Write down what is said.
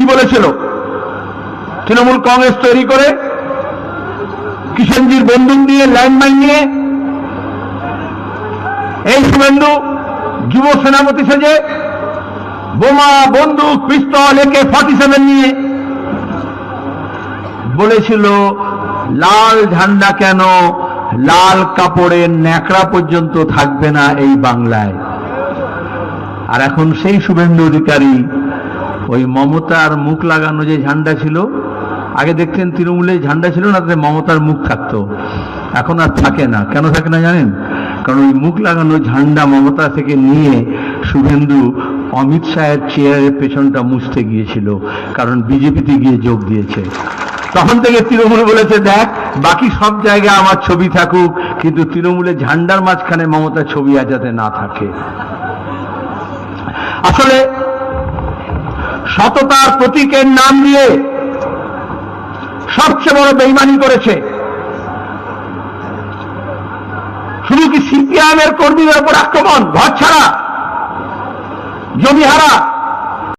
কি বলেছিল? তৃণমূল কংগ্রেস তৈরি করে কিষেনজির বন্দুক নিয়ে ল্যান্ডমাইন নিয়ে এই শুভেন্দু যুব সেনাপতি সেজে বোমা, বন্দুক, পিস্তল একে ফর্টি সেভেন নিয়ে বলেছিল, লাল ঝান্ডা কেন লাল কাপড়ের ন্যাকড়া পর্যন্ত থাকবে না এই বাংলায়? আর এখন সেই শুভেন্দু অধিকারী ওই মমতার মুখ লাগানো যে ঝান্ডা ছিল, আগে দেখতেন তৃণমূলে ঝান্ডা ছিল না মমতার মুখ থাকতো। এখন আর থাকে না। কেন থাকে না জানেন? কারণ ওই মুখ লাগানো ঝান্ডা মমতা থেকে নিয়ে শুভেন্দু অমিত শাহের চেয়ারের পেছনটা মুছতে গিয়েছিল, কারণ বিজেপিতে গিয়ে যোগ দিয়েছে। তখন থেকে তৃণমূল বলেছে, দেখ, বাকি সব জায়গায় আমার ছবি থাকুক, কিন্তু তৃণমূলের ঝান্ডার মাঝখানে মমতার ছবি আর যাতে না থাকে। আসলে সততার প্রতীকের নাম নিয়ে সবচেয়ে বড় বেইমানি করেছে। শুধু কি সিপিআইএম এর কর্মীদের উপর আক্রমণ, ঘর ছাড়া জমি হারা